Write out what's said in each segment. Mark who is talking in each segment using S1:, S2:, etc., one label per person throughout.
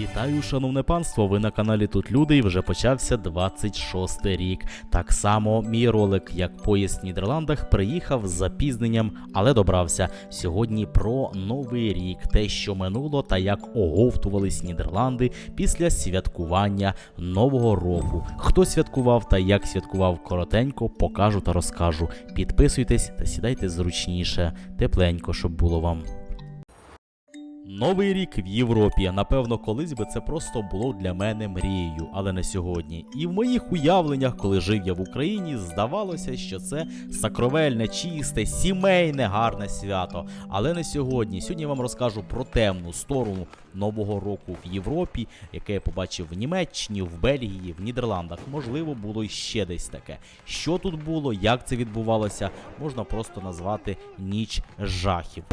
S1: Вітаю, шановне панство! Ви на каналі Тут Люди і вже почався 26 рік. Так само мій ролик, як поїзд в Нідерландах, приїхав з запізненням, але добрався. Сьогодні про новий рік, те, що минуло, та як оговтувались Нідерланди після святкування Нового року. Хто святкував та як святкував коротенько, покажу та розкажу. Підписуйтесь та сідайте зручніше, тепленько, щоб було вам. Новий рік в Європі. Напевно, колись би це просто було для мене мрією, але не сьогодні. І в моїх уявленнях, коли жив я в Україні, здавалося, що це сакровельне, чисте, сімейне, гарне свято. Але не сьогодні. Сьогодні я вам розкажу про темну сторону нового року в Європі, яке я побачив в Німеччині, в Бельгії, в Нідерландах. Можливо, було ще десь таке. Що тут було, як це відбувалося, можна просто назвати ніч жахів.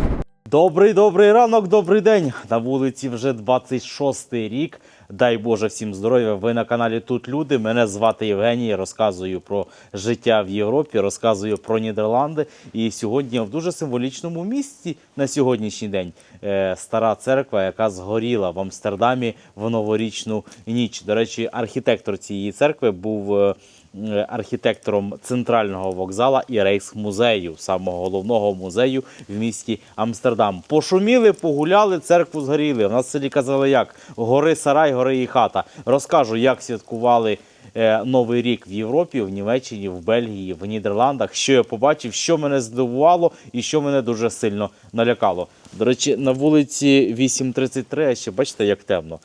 S1: Добрий добрий ранок, добрий день. На вулиці вже 26-й рік. Дай Боже всім здоров'я. Ви на каналі Тут Люди. Мене звати Євгеній. Розказую про життя в Європі, розказую про Нідерланди. І сьогодні в дуже символічному місці на сьогоднішній день е, стара церква, яка згоріла в Амстердамі в новорічну ніч. До речі, архітектор цієї церкви був. Е, архітектором центрального вокзала і рейхсмузею, самого головного музею в місті Амстердам. Пошуміли, погуляли, церкву згоріли. У нас селі казали, як гори сарай, гори і хата. Розкажу, як святкували. е, Новий рік в Європі, в Німеччині, в Бельгії, в Нідерландах. Що я побачив, що мене здивувало і що мене дуже сильно налякало. До речі, на вулиці 8.33, а ще бачите, як темно.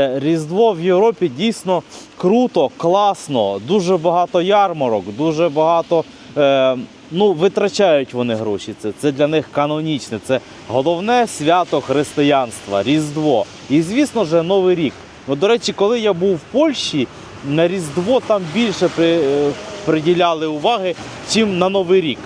S1: Е, Різдво в Європі дійсно круто, класно, дуже багато ярмарок, дуже багато. Е, ну, витрачають вони гроші. Це, це для них канонічне. Це головне свято християнства, Різдво. І, звісно ж, Новий рік. Ну, до речі, коли я був в Польщі, на Різдво там більше при, е, приділяли уваги, чим на Новий рік.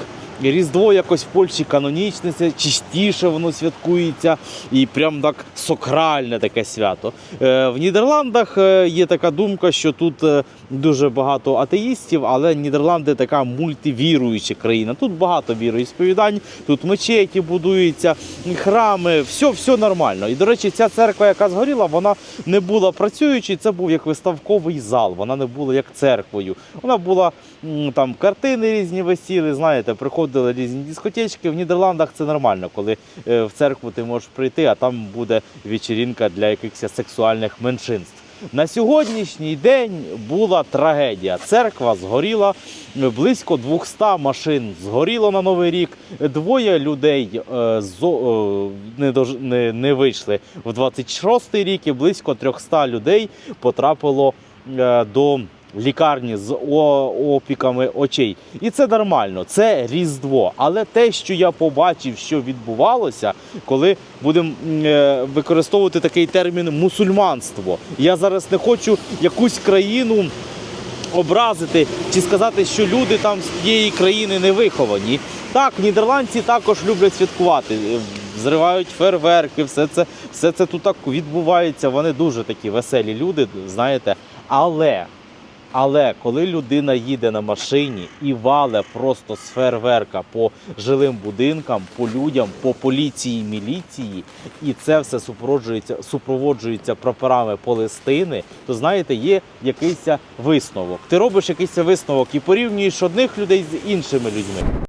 S1: Різдво якось в Польщі канонічне, це частіше воно святкується і прям так сакральне таке свято. Е, в Нідерландах е, є така думка, що тут е, дуже багато атеїстів, але Нідерланди така мультивіруюча країна. Тут багато віроісповідань, тут мечеті будуються, храми, все, все нормально. І до речі, ця церква, яка згоріла, вона не була працюючою. Це був як виставковий зал. Вона не була як церквою. Вона була там картини різні висіли. Знаєте, приходили різні дискотечки. В Нідерландах це нормально, коли е, в церкву ти можеш прийти, а там буде вечірінка для якихось сексуальних меншинств. На сьогоднішній день була трагедія. Церква згоріла, близько 200 машин згоріло на Новий рік. Двоє людей е, е, не, вийшли в 26-й рік, і близько 300 людей потрапило до лікарні з опіками очей. І це нормально, це Різдво. Але те, що я побачив, що відбувалося, коли будемо е, використовувати такий термін мусульманство. Я зараз не хочу якусь країну образити чи сказати, що люди там з тієї країни не виховані. Так, нідерландці також люблять святкувати, е, зривають фейерверки, все це, все це тут так відбувається. Вони дуже такі веселі люди, знаєте. Але, але коли людина їде на машині і вале просто з фейерверка по жилим будинкам, по людям, по поліції, міліції, і це все супроводжується, супроводжується прапорами Палестини, то знаєте, є якийсь висновок. Ти робиш якийсь висновок і порівнюєш одних людей з іншими людьми.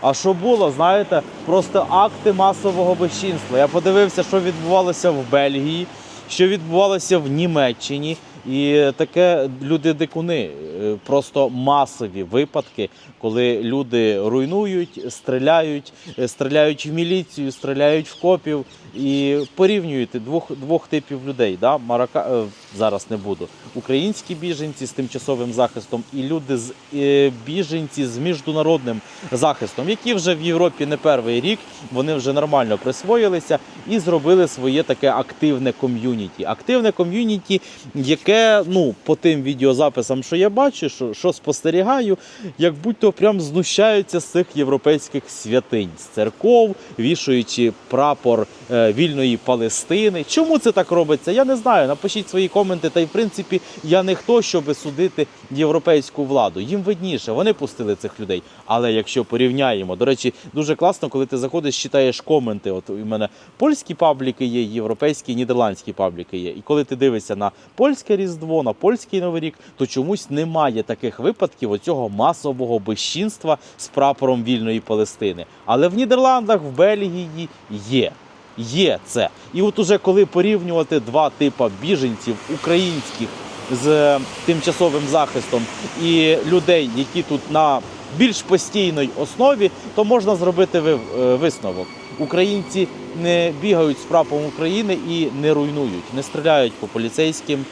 S1: А що було, знаєте, просто акти масового безчинства. Я подивився, що відбувалося в Бельгії, що відбувалося в Німеччині. І таке люди дикуни, Е, просто масові випадки, коли люди руйнують, стріляють, е, стріляють в міліцію, стріляють в копів і порівнюють двох, двох типів людей. Да? Марака... Зараз не буду. Українські біженці з тимчасовим захистом і люди з е, біженці з міжнародним захистом, які вже в Європі не перший рік, вони вже нормально присвоїлися і зробили своє таке активне ком'юніті. Активне ком'юніті, яке ну по тим відеозаписам, що я бачу, що, що спостерігаю, як будь-то прям знущаються з цих європейських святинь, з церков, вішаючи прапор е, вільної Палестини. Чому це так робиться? Я не знаю. Напишіть свої
S2: коменти. Та й в принципі я не хто, щоб судити європейську владу. Їм видніше, вони пустили цих людей. Але якщо порівняємо, до речі, дуже класно, коли ти заходиш, читаєш коменти. От у мене польські пабліки є, європейські, нідерландські пабліки є. І коли ти дивишся на польське різдво, на польський новий рік, то чомусь немає таких випадків оцього масового безчинства з прапором вільної Палестини. Але в Нідерландах, в Бельгії є. Є це. І от уже коли порівнювати два типи біженців українських з е, тимчасовим захистом і людей, які тут на більш постійній основі, то можна зробити е, висновок. Українці не бігають з прапором України і не руйнують, не стріляють по поліцейським,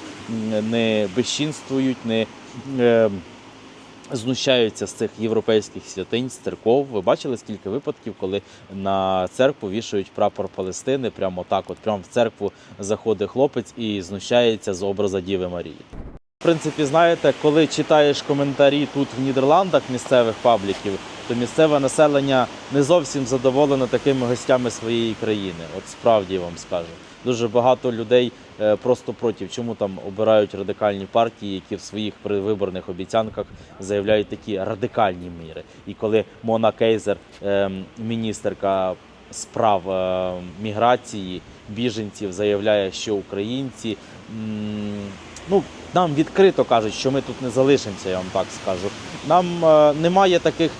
S2: не безчинствують, не е, знущаються з цих європейських святинь, з церков. Ви бачили скільки випадків, коли на церкву вішають прапор Палестини, прямо так, от прямо в церкву заходить хлопець і знущається з образа Діви Марії. В принципі, знаєте, коли читаєш коментарі тут в Нідерландах місцевих пабліків, то місцеве населення не зовсім задоволене такими гостями своєї країни. От справді вам скажу. Дуже багато людей просто проти. Чому там обирають радикальні партії, які в своїх виборних обіцянках заявляють такі радикальні міри. І коли Мона Кейзер, е, міністерка справ е, міграції біженців, заявляє, що українці. Ну, нам відкрито кажуть, що ми тут не залишимося, я вам так скажу. Нам е, немає таких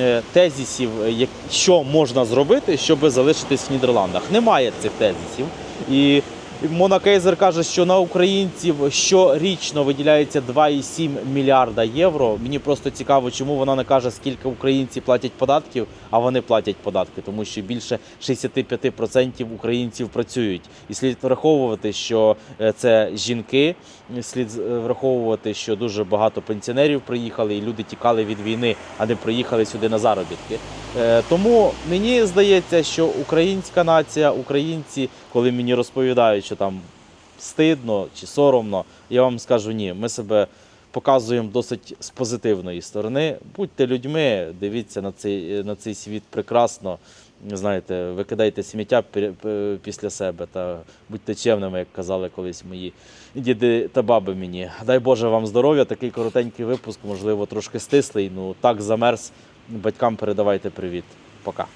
S2: е, тезісів, е, що можна зробити, щоб залишитись в Нідерландах. Немає цих тезісів. І Мона Кейзер каже, що на українців щорічно виділяється 2,7 мільярда євро. Мені просто цікаво, чому вона не каже, скільки українці платять податків, а вони платять податки, тому що більше 65% українців працюють. І слід враховувати, що е, це жінки. Слід е, враховувати, що дуже багато пенсіонерів приїхали, і люди тікали від війни, а не приїхали сюди на заробітки. Е, Тому мені здається, що українська нація, українці, коли мені розповідають, що там стидно чи соромно, я вам скажу ні. Ми себе показуємо досить з позитивної сторони. Будьте людьми, дивіться на цей, на цей світ прекрасно. Знаєте, викидайте сміття пі- пі- після себе та будьте чемними, як казали колись мої діди та баби мені. Дай Боже вам здоров'я, такий коротенький випуск, можливо, трошки стислий. Ну так замерз. Батькам передавайте привіт. Пока.